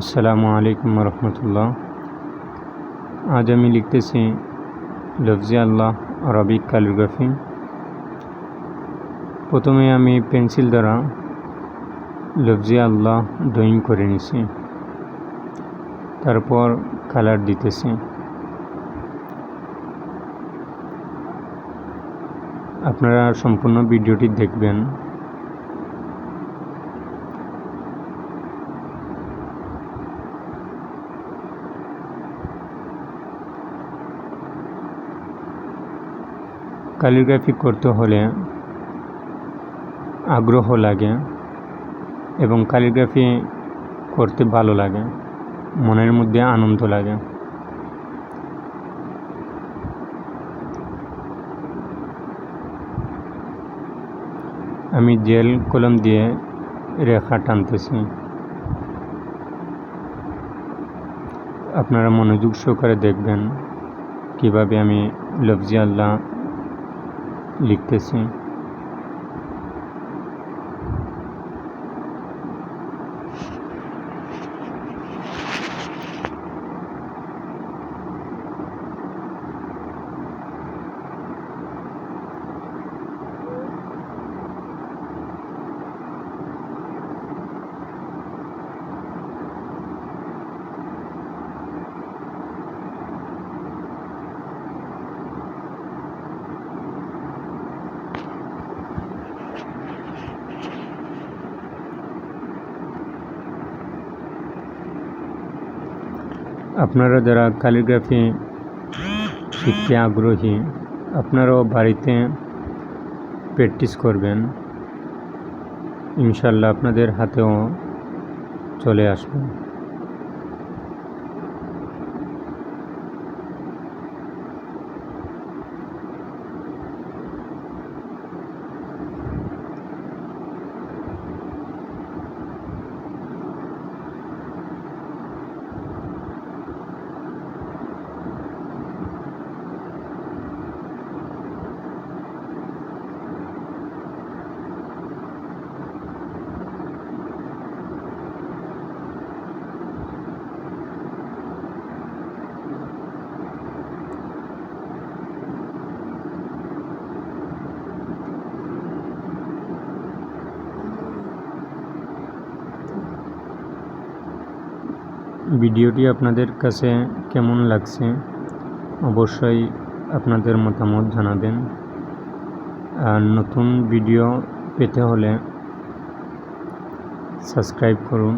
আসসালামু আলাইকুম রহমতুল্লাহ আজ আমি লিখতেছি লফজি আল্লাহ আরবিক ক্যালিগ্রাফি। প্রথমে আমি পেন্সিল দ্বারা লফজি আল্লাহ ড্রয়িং করে নিছি। তারপর কালার দিতেছি। আপনারা সম্পূর্ণ ভিডিওটি দেখবেন। ক্যালিগ্রাফি করতে হলে আগ্রহ লাগে এবং ক্যালিগ্রাফি করতে ভালো লাগে, মনের মধ্যে আনন্দ লাগে। আমি জেল কলম দিয়ে রেখা টানতেছি। আপনারা মনোযোগ সহকারে দেখবেন কীভাবে আমি লফজি আল্লাহ লিখতেছি। আপনারা যারা ক্যালিগ্রাফি শিখতে আগ্রহী আপনারাও বাড়িতে প্র্যাকটিস করবেন। ইনশাল্লাহ আপনাদের হাতেও চলে আসবে। ভিডিওটি আপনাদের কাছে কেমন লাগছে অবশ্যই আপনাদের মতামত জানাবেন। আর নতুন ভিডিও পেতে হলে সাবস্ক্রাইব করুন।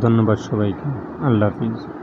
ধন্যবাদ সবাইকে। আল্লাহ হাফিজ।